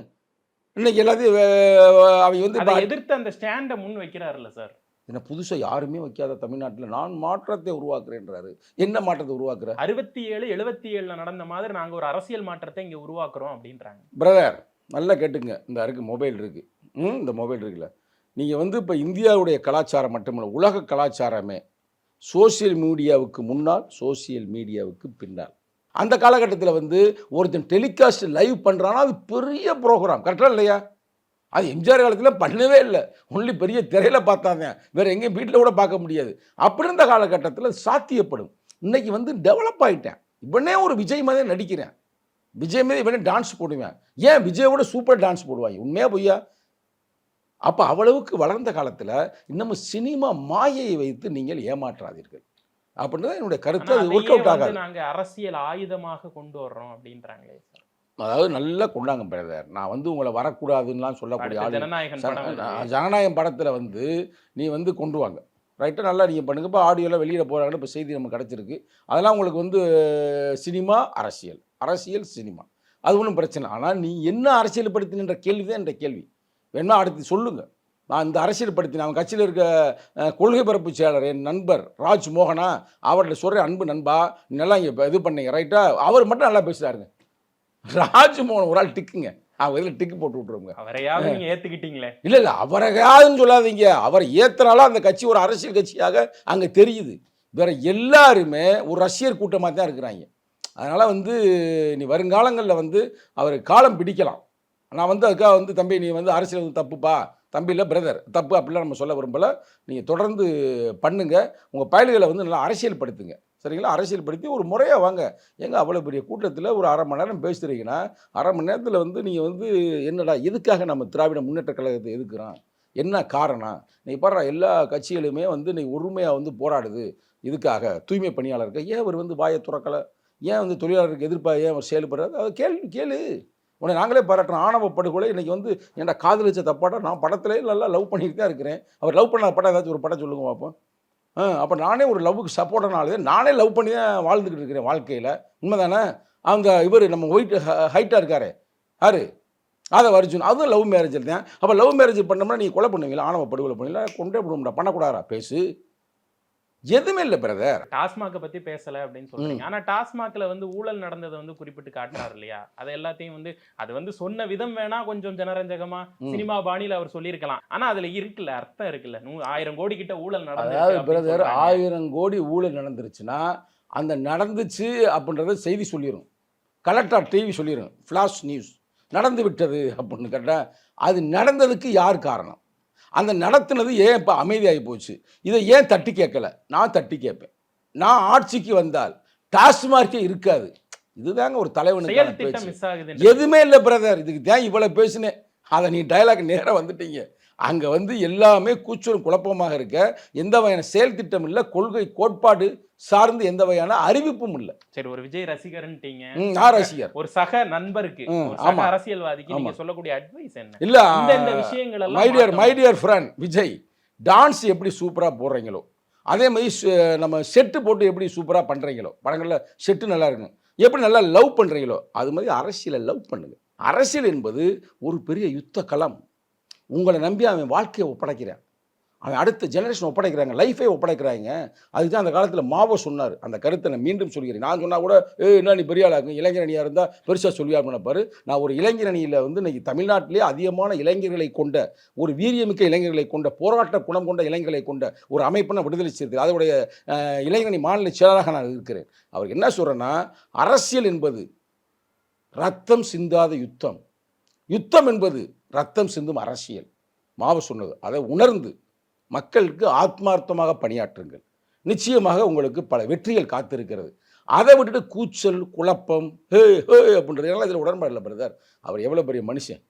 இன்னைக்கு எல்லாத்தையும் அவங்க வந்து எதிர்த்து அந்த ஸ்டாண்டை முன் வைக்கிறாருல்ல சார் என்ன புதுசா யாருமே வைக்காத தமிழ்நாட்டுல நான் மாற்றத்தை உருவாக்குறேன்றாரு. என்ன மாற்றத்தை உருவாக்குற? அறுபத்தி ஏழு எழுபத்தி ஏழுல நடந்த மாதிரி நாங்க ஒரு அரசியல் மாற்றத்தை இங்க உருவாக்குறோம் அப்படின்றாங்க. பிரதர் நல்லா கேட்டுங்க. இந்த இருக்கு மொபைல் இருக்கு. ம் இந்த மொபைல் இருக்குல்ல. நீங்கள் வந்து இப்போ இந்தியாவுடைய கலாச்சாரம் மட்டுமில்லை உலக கலாச்சாரமே. சோஷியல் மீடியாவுக்கு முன்னால் சோஷியல் மீடியாவுக்கு பின்னால். அந்த காலகட்டத்தில் வந்து ஒருத்தன் டெலிகாஸ்ட் லைவ் பண்ணுறான்னா அது பெரிய ப்ரோக்ராம். கரெக்டாக இல்லையா? அது எம்ஜிஆர் காலத்தில் பண்ணவே இல்லை. ஒன்லி பெரிய திரையில் பார்த்தாங்க. வேறு எங்கேயும் வீட்டில் கூட பார்க்க முடியாது. அப்படி இருந்த காலகட்டத்தில் சாத்தியப்படும். இன்னைக்கு வந்து டெவலப் ஆகிட்டேன் இவனே ஒரு விஜய் மாதிரி நடிக்கிறேன். விஜய் மாதிரி இவனே டான்ஸ் போடுவேன். ஏன்? விஜயோட சூப்பர் டான்ஸ் போடுவாங்க உண்மையா பொய்யா? அப்போ அவ்வளவுக்கு வளர்ந்த காலத்தில் இன்னமும் சினிமா மாயையை வைத்து நீங்கள் ஏமாற்றாதீர்கள். அப்படின்றது என்னுடைய கருத்து அது ஒர்க் அவுட் ஆகாது. நாங்க அரசியல் ஆயுதமாக கொண்டு வர்றோம் அப்படின்றாங்களே சார் அதாவது நல்லா கொண்டாங்க பிரதர் நான் வந்து உங்களை வரக்கூடாதுன்னுலாம் சொல்லக்கூடிய ஆளு. ஜனநாயகம் படத்தில் வந்து நீ வந்து கொண்டு வாங்க. ரைட்டாக நல்லா நீங்கள் பண்ணுங்க. இப்போ ஆடியோலாம் வெளியில் போகிறாங்கன்னு இப்போ செய்தி நமக்கு கிடச்சிருக்கு. அதெல்லாம் உங்களுக்கு வந்து சினிமா அரசியல். அரசியல் சினிமா. அது ஒன்றும் பிரச்சனை ஆனால் நீ என்ன அரசியல் படுத்தினன்ற கேள்வி தான் என்ற கேள்வி. வேணா அடுத்து சொல்லுங்க. நான் இந்த அரசியல் படுத்தின அவன் கட்சியில் இருக்க கொள்கை பரப்பு செயலர் என் நண்பர் ராஜ் மோகனா அவர்கிட்ட சொல்கிறேன் அன்பு நண்பா நல்லா இங்கே இது பண்ணீங்க ரைட்டா அவர் மட்டும் நல்லா பேசுகிறாருங்க ராஜ் மோகன் ஒரு ஆள் டிக்குங்க. அவன் இதில் டிக்கு போட்டு விட்ருவோங்க அவரையாவது நீங்க ஏத்துக்கிட்டீங்களே. இல்லை இல்லை அவரையாதுன்னு சொல்லாதீங்க. அவரை ஏத்துனாலும் அந்த கட்சி ஒரு அரசியல் கட்சியாக அங்கே தெரியுது. வேற எல்லாருமே ஒரு ரஷ்யர் கூட்டமாக தான் இருக்கிறாங்க. அதனால் வந்து நீ வருங்காலங்களில் வந்து அவர் காலம் பிடிக்கலாம். நான் வந்து அதுக்காக வந்து தம்பி நீ வந்து அரசியல் வந்து தப்புப்பா. தம்பி இல்லை பிரதர் தப்பு அப்படிலாம் நம்ம சொல்ல விரும்பல. நீங்கள் தொடர்ந்து பண்ணுங்கள் உங்கள் பயல்களை வந்து நல்லா அரசியல் படுத்துங்க சரிங்களா? அரசியல் படுத்தி ஒரு முறையாக வாங்க. எங்கே அவ்வளோ பெரிய கூட்டத்தில் ஒரு அரை மணி நேரம் பேசுகிறீங்கன்னா அரை மணி நேரத்தில் வந்து நீங்கள் வந்து என்னடா எதுக்காக நம்ம திராவிட முன்னேற்ற கழகத்தை எதுக்குறோம் என்ன காரணம்? நீ பாரு எல்லா கட்சிகளுமே வந்து நீ ஒருமையாக வந்து போராடுது. இதுக்காக தூய்மை பணியாளருக்கு ஏன் அவர் வந்து வாயை துறக்கலை? ஏன் வந்து தொழிலாளருக்கு எதிர்ப்பாக ஏன் அவர் செயல்படுறாரு? அதை கேள்வி கேளு. உன்னை நாங்களே பாராட்டுறோம். ஆணவ படுகொலை இன்னைக்கு வந்து ஏன்டா காதலிச்ச தப்பாட்டா நான் படத்திலே நல்லா லவ் பண்ணிட்டு தான் இருக்கிறேன். அவர் லவ் பண்ண படம் ஏதாச்சும் ஒரு படம் சொல்லுங்க பார்ப்போம் ஆ அப்போ நானே ஒரு லவ்வுக்கு சப்போர்ட்டானாலே நானே லவ் பண்ணி தான் வாழ்ந்துக்கிட்டு இருக்கிறேன் வாழ்க்கையில். உண்மைதானே? அந்த இவர் நம்ம ஒயிட் ஹைட்டாக இருக்காரு. யார்? அதை அர்ஜுன். அதுவும் லவ் மேரேஜ் தான். அப்போ லவ் மேரேஜ் பண்ணோம்னா நீங்கள் கொலை பண்ணுவீங்களா? ஆணவ படுகொலை பண்ணுவீங்களா கொண்டே விடுவோம்டா பண்ணக்கூடாதா பேசு. எதுவுமே இல்லை பிரதர் டாஸ்மாக பத்தி பேசல அப்படின்னு சொல்றீங்க. ஆனா டாஸ்மாக்ல வந்து ஊழல் நடந்ததை வந்து குறிப்பிட்டு காட்டுறாரு இல்லையா? அது எல்லாத்தையும் வந்து அது வந்து சொன்ன விதம் வேணா கொஞ்சம் ஜனரஞ்சகமா. சினிமா பாணியில அவர் சொல்லியிருக்கலாம். ஆனா அதுல இருக்குல்ல அர்த்தம் இருக்குல்ல. நூ ஆயிரம் கோடி கிட்ட ஊழல் நடந்தது பிரதர் ஆயிரம் கோடி ஊழல் நடந்துருச்சுன்னா அந்த நடந்துச்சு அப்படின்றத செய்தி சொல்லிடும் கலெக்டர் டிவி சொல்லிடும் ஃப்ளாஷ் நியூஸ் நடந்து விட்டது அப்படின்னு கேட்டால் அது நடந்ததுக்கு யார் காரணம்? அந்த நடத்துனது ஏன் இப்போ அமைதியாகி போச்சு? இதை ஏன் தட்டி கேட்கல? நான் தட்டி கேட்பேன். நான் ஆட்சிக்கு வந்தால் டாஸ்மார்க்கே இருக்காது. இதுதாங்க ஒரு தலைவனுக்கான பேச்சு. எதுவுமே இல்லை பிரதர் இதுக்கு தான் இவ்வளோ பேசினேன். அதை நீ டயலாக் நேராக வந்துட்டீங்க. அங்கே வந்து எல்லாமே கூச்சலும் குழப்பமாக இருக்க எந்த வகையான செயல் திட்டம் இல்லை கொள்கை கோட்பாடு சார்ந்து எந்த வகையான அறிவிப்பும் இல்லை சரி ஒரு விஜய் ரசிகர்ன்ட்டீங்க ம், நான் ரசிகர் ஒரு சக நண்பருக்கு ஆமா. அரசியல்வாதிக்கு நீங்க. சொல்லக்கூடிய அட்வைஸ் என்ன இல்லை இந்த விஷயங்கள் my dear my. Dear friend Vijay dance எப்படி சூப்பராக போடுறீங்களோ அதே மாதிரி நம்ம செட்டு போட்டு எப்படி சூப்பராக பண்ணுறீங்களோ படங்களில் செட்டு நல்லா இருக்கும் எப்படி நல்லா லவ் பண்ணுறீங்களோ அது மாதிரி அரசியலை லவ் பண்ணுங்க அரசியல் என்பது ஒரு பெரிய யுத்த களம் உங்களை நம்பி அவன் வாழ்க்கையை ஒப்படைக்கிறான். அவன் அடுத்த ஜெனரேஷன் ஒப்படைக்கிறாங்க லைஃபே ஒப்படைக்கிறாங்க. அதுக்கு தான் அந்த காலத்தில் மாவோ சொன்னார். அந்த கருத்தை நான் மீண்டும் சொல்கிறேன். நான் சொன்னால் கூட ஏ என்ன நீ பெரிய ஆளாகும் இளைஞரணியாக இருந்தால் பெருசாக சொல்லுவார் பாரு நான் ஒரு இளைஞரணியில் வந்து இன்னைக்கு தமிழ்நாட்டிலே அதிகமான இளைஞர்களை கொண்ட ஒரு வீரியமிக்க இளைஞர்களை கொண்ட போராட்ட குணம் கொண்ட இளைஞர்களை கொண்ட ஒரு அமைப்பை நான் விடுதலை செய்து அதோடைய இளைஞரணி மாநில செயலராக நான் இருக்கிறேன். அவர் என்ன சொல்கிறேன்னா அரசியல் என்பது ரத்தம் சிந்தாத யுத்தம். யுத்தம் என்பது ரத்தம் சிந்தும் அரசியல். மாவு சொன்னது. அதை உணர்ந்து மக்களுக்கு ஆத்மார்த்தமாக பணியாற்றுங்கள். நிச்சயமாக உங்களுக்கு பல வெற்றிகள் காத்திருக்கிறது. அதை விட்டுட்டு கூச்சல் குழப்பம் ஹே ஹே அப்படின்றதுனால இதில் உடன்பாடு இல்லை பிரதர் அவர் எவ்வளோ பெரிய மனுஷன்?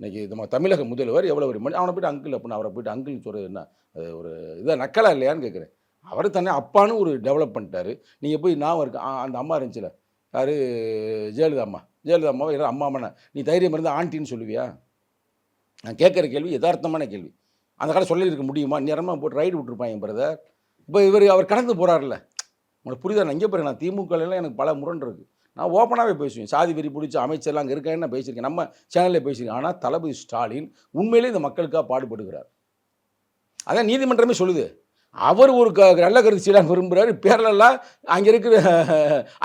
இன்றைக்கி நம்ம தமிழக முதல்வர் எவ்வளோ பெரிய மனுஷன் அவனை போய்ட்டு அங்கிள் அப்படின்னு அவரை போய்ட்டு அங்கிள்னு சொல்கிறது என்ன? அது ஒரு இதாக நக்கலா இல்லையான்னு கேட்குறேன். அவர் தன்னை அப்பான்னு ஒரு டெவலப் பண்ணிட்டாரு நீங்கள் போய் நான் இருக்கேன் ஆ, அந்த அம்மா இருந்துச்சுல. யார்? ஜெயலலிதா அம்மா. ஜெயலலிதா அம்மாவை யாரும் அம்மா அம்மனை நீ தைரியம் இருந்தால் ஆண்டின்னு சொல்லுவியா? நான் கேட்குற கேள்வி யதார்த்தமான கேள்வி. அந்த காலம் சொல்லியிருக்க முடியுமா? நேரமாக போட்டு ரைடு விட்டுருப்பாங்க பிரதர் இப்போ இவர் அவர் கடந்து போகிறார்ல உங்களுக்கு புரியுதா? நான் இங்கே போகிறேன் நான் திமுகலாம் எனக்கு பல முரண் இருக்குது நான் ஓப்பனாகவே பேசுவேன். சாதி வெறி பிடிச்ச அமைச்சர்லாம் அங்கே இருக்காங்கன்னு நான் பேசியிருக்கேன்? நம்ம சேனலில் பேசியிருக்கேன். ஆனால் தளபதி ஸ்டாலின் உண்மையிலே இந்த மக்களுக்காக பாடுபடுகிறார். அதான் நீதிமன்றமே சொல்லுது. அவர் ஒரு க நல்ல கருத்து செய்யலாம் விரும்புகிறாரு பேரலெல்லாம் அங்கே இருக்கிற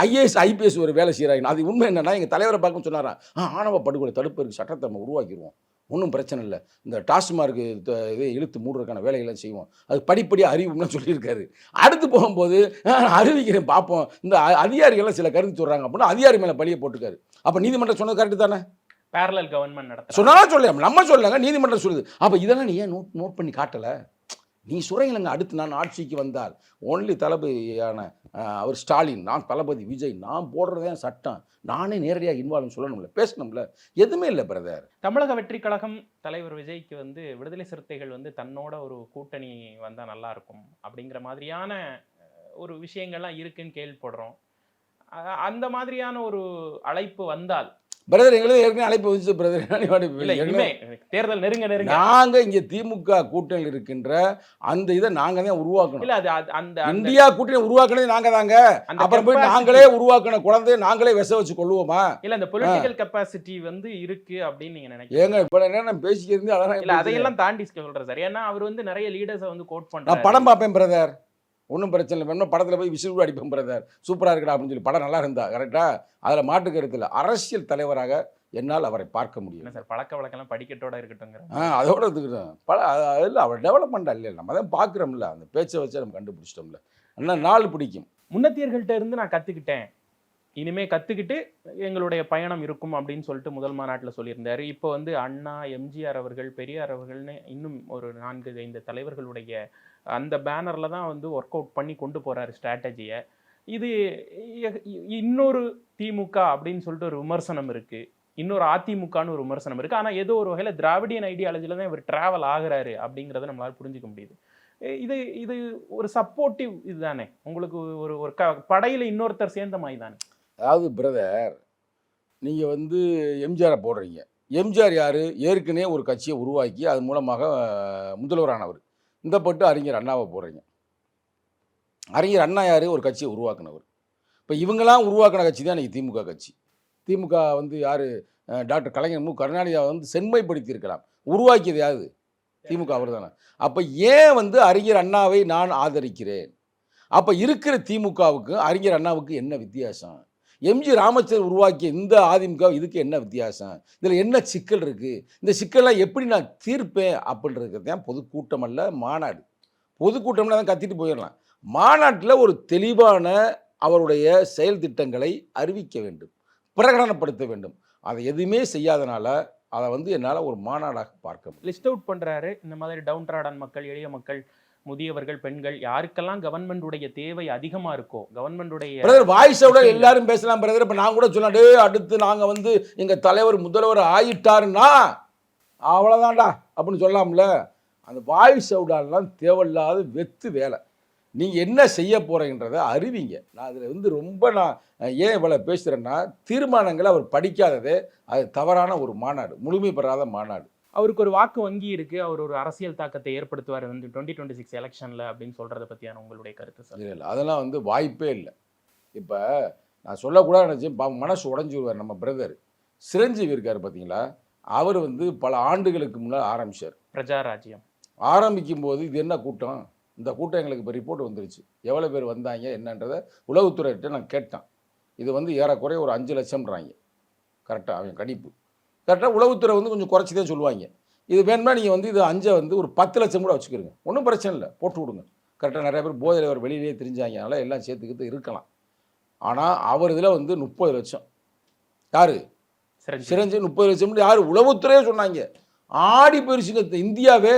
ஐஏஎஸ் ஐபிஎஸ் ஒரு வேலை செய்கிறாங்க அது உண்மை என்னன்னா எங்கள் தலைவரை பார்க்க சொன்னாரா? ஆணவ படுகொலை தடுப்பதற்கு சட்டத்தை நம்ம உருவாக்கிடுவோம் ஒன்றும் பிரச்சனை இல்லை. இந்த டாஸ்மார்க்கு இதை இழுத்து மூடுறதுக்கான வேலையெல்லாம் செய்வோம். அது படிப்படியாக அறிவும்னு சொல்லியிருக்காரு. அடுத்து போகும்போது "ஆ, நான் அறிவிக்கிறேன் பார்ப்போம் இந்த அதிகாரிகள்லாம் சில கருத்து சொல்கிறாங்க அப்படின்னா அதிகாரி மேலே பழியை போட்டுக்காரு. அப்போ நீதிமன்றம் சொன்னது கரெக்டு தானே? பேரலல் கவர்மெண்ட் நடத்த சொன்னாலும் சொல்லலாம் நம்ம சொல்லலாங்க நீதிமன்றம் சொல்லுது. அப்போ இதெல்லாம் நீ ஏன் நோட் நோட் பண்ணி காட்டலை? நீ சுரையிலங்க அடுத்து நான் ஆட்சிக்கு வந்தால் ஓன்லி தளபதியான அவர் ஸ்டாலின் நான் தளபதி விஜய் நான் போடுறதே சட்டம். நானே நேரடியாக இன்வால்வ் சொல்லணும்ல பேசணும்ல. எதுவுமே இல்லை பிரதர் தமிழக வெற்றி கழகம் தலைவர் விஜய்க்கு வந்து விடுதலை சிறுத்தைகள் வந்து தன்னோட ஒரு கூட்டணி வந்தால் நல்லாயிருக்கும் அப்படிங்கிற மாதிரியான ஒரு விஷயங்கள்லாம் இருக்குன்னு கேள்விப்படுறோம். அந்த மாதிரியான ஒரு அழைப்பு வந்தால் பிரதர் எங்களுக்கு ஏற்கனவே அழைப்பு வந்துச்சு பிரதர் தேர்தல் நெருங்க நெருங்க. நாங்க இங்க திமுக கூட்டணியில் இருக்கின்ற அந்த இதை நாங்க தான் உருவாக்கணும். இல்ல அது அந்த இந்தியா கூட்டணி உருவாக்குனது நாங்க தாங்க. அப்புறம் போய் நாங்களே உருவாக்கின குழந்தைய நாங்களே விஷ வச்சு கொள்ளுவோமா? இல்ல அந்த பொலிட்டிக்கல் கெப்பாசிட்டி வந்து இருக்கு அப்படின்னு நீங்க நினைக்கிறீங்க. ஏங்க இப்ப நேரம் பேசிக்கிறது இல்ல அதையெல்லாம் தாண்டி சொல்றேன் சார் ஏன்னா அவர் வந்து நிறைய லீடர்ஸை வந்து கோட் பண்றாரு. படம் பார்ப்பேன் பிரதர் ஒன்றும் பிரச்சனை இல்லை. வேணுமா படத்தில் போய் கூட அடிப்பேன் பிரதர். சூப்பராக இருக்கடா அப்படின்னு சொல்லி. படம் நல்லா இருந்தா கரெக்டா அதில் மாட்டு கருத்து இல்லை. அரசியல் தலைவராக என்னால் அவரை பார்க்க முடியும் சார் பழக்க வழக்கெல்லாம் படிக்கட்டோட இருக்கட்டும்ங்கிற ஆ அதோட இதுக்கிட்டோம் பல இல்லை அவர் டெவலப்மெண்ட் இல்லை நம்ம தான் பார்க்குறோம்ல. அந்த பேச்சை வச்சு நம்ம கண்டுபிடிச்சிட்டோம்ல. அண்ணா நாள் பிடிக்கும். முன்னத்தியர்கள்ட்ட இருந்து நான் கத்துக்கிட்டேன். இனிமே கத்துக்கிட்டு எங்களுடைய பயணம் இருக்கும் அப்படின்னு சொல்லிட்டு முதல் மாநாட்டில் சொல்லியிருந்தாரு. இப்போ வந்து அண்ணா எம்ஜிஆர் அவர்கள் பெரியார் அவர்கள்னு இன்னும் ஒரு நான்கு ஐந்து தலைவர்களுடைய அந்த பேனரில் தான் வந்து ஒர்க் அவுட் பண்ணி கொண்டு போகிறாரு ஸ்ட்ராட்டஜியை இது இன்னொரு திமுக அப்படின்னு சொல்லிட்டு ஒரு விமர்சனம் இருக்குது இன்னொரு அதிமுகன்னு ஒரு விமர்சனம் இருக்குது ஆனால் ஏதோ ஒரு வகையில் திராவிடியன் ஐடியாலஜியில் தான் இவர் ட்ராவல் ஆகுறாரு அப்படிங்கிறத நம்மளால் புரிஞ்சுக்க முடியுது. இது இது ஒரு சப்போர்ட்டிவ் இதுதானே? உங்களுக்கு ஒரு ஒரு க படையில் இன்னொருத்தர் சேர்ந்த மாதிரி தானே? அதாவது பிரதர் நீங்கள் வந்து எம்ஜிஆரை போடுறீங்க. எம்ஜிஆர் யார்? ஏற்கனவே ஒரு கட்சியை உருவாக்கி அது மூலமாக முதல்வரானவர். இந்த பட்டு அறிஞர் அண்ணாவை போடுறீங்க. அறிஞர் அண்ணா யார்? ஒரு கட்சியை உருவாக்குனவர். இப்போ இவங்கெல்லாம் உருவாக்கின கட்சி தான் இன்றைக்கி திமுக கட்சி. திமுக வந்து யார்? டாக்டர் கலைஞர் மு. கருணாநிதி வந்து செம்மைப்படுத்தியிருக்கலாம். உருவாக்கியது யாரு? திமுக அவர் தானே அப்போ ஏன் வந்து அறிஞர் அண்ணாவை நான் ஆதரிக்கிறேன்? அப்போ இருக்கிற திமுகவுக்கு அறிஞர் அண்ணாவுக்கு என்ன வித்தியாசம்? எம்ஜி ராமச்சந்திரன் உருவாக்கிய இந்த அதிமுக இதுக்கு என்ன வித்தியாசம்? இதில் என்ன சிக்கல் இருக்குது இந்த சிக்கல்லாம் எப்படி நான் தீர்ப்பேன் அப்படின்றது தான் பொதுக்கூட்டம் அல்ல மாநாடு. பொதுக்கூட்டம்னா தான் கத்திட்டு போயிடலாம். மாநாட்டில் ஒரு தெளிவான அவருடைய செயல் திட்டங்களை அறிவிக்க வேண்டும் பிரகடனப்படுத்த வேண்டும். அதை எதுவுமே செய்யாதனால அதை வந்து என்னால் ஒரு மாநாடாக பார்க்க லிஸ்ட் அவுட் பண்ணுறாரு இந்த மாதிரி டவுன் ட்ராடன் மக்கள் எளிய மக்கள் முதியவர்கள் பெண்கள் யாருக்கெல்லாம் கவர்மெண்ட் உடைய தேவை அதிகமா இருக்கோ கவர்மெண்ட் உடைய பிரதர் வாய்ஸோட. எல்லாரும் பேசலாம் பிரதர். இப்போ நான் கூட சொன்னேன் "டேய், அடுத்து நாங்கள் வந்து எங்கள் தலைவர் முதல்வர் ஆயிட்டாருன்னா அவ்வளோதான்டா அப்படின்னு சொல்லலாம்ல அந்த வாய்ஸ் அவுடாலாம் தேவையில்லாத வெத்து வேலை. நீங்கள் என்ன செய்ய போகிறீன்றதை அறிவிங்க. நான் அதில் வந்து ரொம்ப நான் ஏன் இவ்வளோ பேசுகிறேன்னா தீர்மானங்களை அவர் படிக்காததே அது தவறான ஒரு மாநாடு முழுமை பெறாத மாநாடு. அவருக்கு ஒரு வாக்கு வங்கி இருக்கு. அவர் ஒரு அரசியல் தாக்கத்தை ஏற்படுத்துவார் வந்து டுவெண்ட்டி டுவெண்ட்டி சிக்ஸ் எலெக்ஷன்ல அப்படின்னு சொல்றதை பத்தியான உங்களுடைய கருத்து சார்? இல்லை அதெல்லாம் வந்து வாய்ப்பே இல்லை. இப்போ நான் சொல்லக்கூடாது நினச்சேன் பாவம் மனசு உடஞ்சிருவார் நம்ம பிரதர் சிரஞ்சீவி இருக்கார் பார்த்தீங்களா அவர் வந்து பல ஆண்டுகளுக்கு முன்னால் ஆரம்பிச்சார். பிரஜாராஜ்யம் ஆரம்பிக்கும் போது இது என்ன கூட்டம்? இந்த கூட்டம் எங்களுக்கு இப்போ ரிப்போர்ட் வந்துருச்சு. எவ்வளோ பேர் வந்தாங்க என்னன்றதை உளவுத்துறையிட்ட நான் கேட்டேன். இது வந்து ஏறக்குறைய ஒரு அஞ்சு லட்சம்ன்றாங்க. கரெக்டாக அவன் கணிப்பு. கரெக்டாக உளவுத்துறை வந்து கொஞ்சம் குறைச்சி தான் சொல்லுவாங்க. இது வேணும்னா நீங்கள் வந்து இது அஞ்சை வந்து ஒரு பத்து லட்சம் கூட வச்சுக்கிறீங்க ஒன்றும் பிரச்சனை இல்லை. போட்டு விடுங்க. கரெக்டாக நிறைய பேர் போதையில் அவர் வெளியிலேயே தெரிஞ்சாங்க. அதனால் எல்லாம் சேர்த்துக்கிட்டு இருக்கலாம். ஆனால் அவர் இதில் வந்து முப்பது லட்சம். யார்? சிரஞ்சீவி. சிரஞ்சு முப்பது லட்சம் யார்? உளவுத்துறையே சொன்னாங்க. ஆடி போயிருச்சுங்க இந்த இந்தியாவே.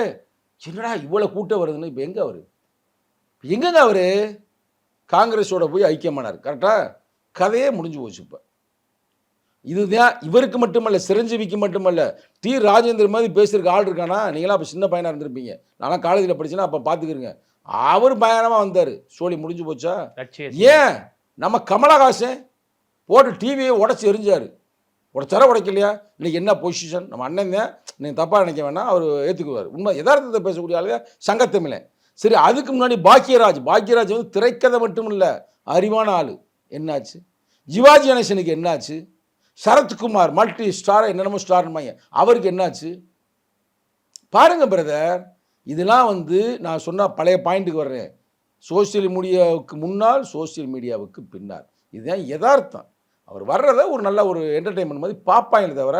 என்னடா இவ்வளோ கூட்டம் வருதுன்னு? இப்போ எங்கே அவர்? எங்கங்க அவர்? காங்கிரஸோட போய் ஐக்கியமானார். கரெக்டாக கதையே முடிஞ்சு போச்சு இப்போ. இதுதான் இவருக்கு மட்டுமல்ல சிரஞ்சீவிக்கு மட்டுமல்ல. டி. ராஜேந்திர மாதிரி பேசுறதுக்கு ஆள் இருக்கானா? நீங்களாம் அப்போ சின்ன பையனாக இருந்திருப்பீங்க. நான்லாம் காலேஜில் படிச்சேன்னா அப்போ பார்த்துக்கிறங்க அவர் பயங்கரமாக வந்தார். சோழி முடிஞ்சு போச்சா? ஏன்? நம்ம கமலஹாசன் போட்டு டிவியை உடச்சி எரிஞ்சார். உடைச்சாரா உடைக்கலையா? இன்னைக்கு என்ன பொசிஷன் நம்ம அண்ணன் தான். நீங்கள் தப்பாக நினைக்க வேணாம். அவர் ஏற்றுக்குவார் உண்மை யதார்த்தத்தை பேசக்கூடிய ஆளு சங்கத்தமிழன். சரி அதுக்கு முன்னாடி பாக்கியராஜ். பாக்கியராஜ் வந்து திரைக்கதை மட்டும் இல்லை அறிவான ஆள். என்னாச்சு? சிவாஜி கணேசனுக்கு என்னாச்சு? சரத்குமார் மல்டி ஸ்டார் என்னென்னமோ ஸ்டார்மாங்க அவருக்கு என்னாச்சு? பாருங்கள் பிரதர் இதெல்லாம் வந்து நான் சொன்ன பழைய பாயிண்ட்டுக்கு வர்றேன். சோஷியல் மீடியாவுக்கு முன்னால் சோஷியல் மீடியாவுக்கு பின்னால். இதுதான் யதார்த்தம். அவர் வர்றதை ஒரு நல்ல ஒரு என்டர்டெயின்மெண்ட் மாதிரி பார்ப்பாங்களே தவிர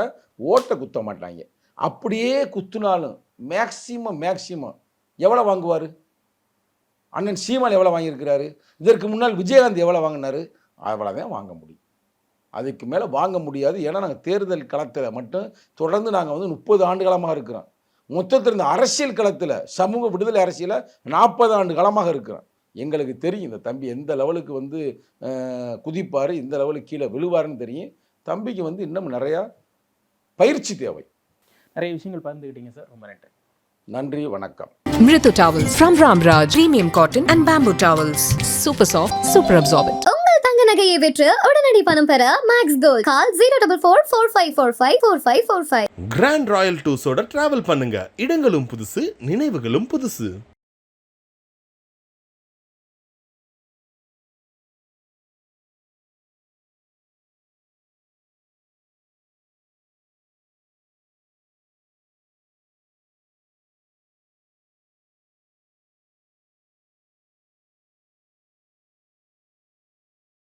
ஓட்டை குத்த மாட்டாங்க. அப்படியே குத்துனாலும் மேக்சிமம் மேக்சிமம் எவ்வளோ வாங்குவார்? அண்ணன் சீமான் எவ்வளோ வாங்கியிருக்கிறாரு? இதற்கு முன்னால் விஜயகாந்த் எவ்வளோ வாங்கினார்? அவ்வளோதான் வாங்க முடியும். அதுக்கு மேலே வாங்க முடியாது. ஏன்னா நாங்கள் தேர்தல் களத்தில் மட்டும் தொடர்ந்து நாங்கள் வந்து முப்பது ஆண்டு காலமாக இருக்கிறோம். மொத்தத்தில் இந்த அரசியல் களத்தில் சமூக விடுதலை அரசியலில் நாற்பது ஆண்டு காலமாக இருக்கிறோம். எங்களுக்கு தெரியும் இந்த தம்பி எந்த லெவலுக்கு வந்து குதிப்பார் இந்த லெவலுக்கு கீழே விழுவாருன்னு தெரியும். தம்பிக்கு வந்து இன்னும் நிறையா பயிற்சி தேவை. நிறைய விஷயங்கள் பகிர்ந்துக்கிட்டீங்க சார். ரொம்ப நன்றி. நன்றி வணக்கம். Mritu towels from Ramraj, premium cotton and bamboo towels. Super soft, super absorbent. நகையை விற்று உடனடி பணம் பெற max gold call zero double four four five four five four five four five grand royal டூர்ஸோட travel பண்ணுங்க. இடங்களும் புதுசு நினைவுகளும் புதுசு.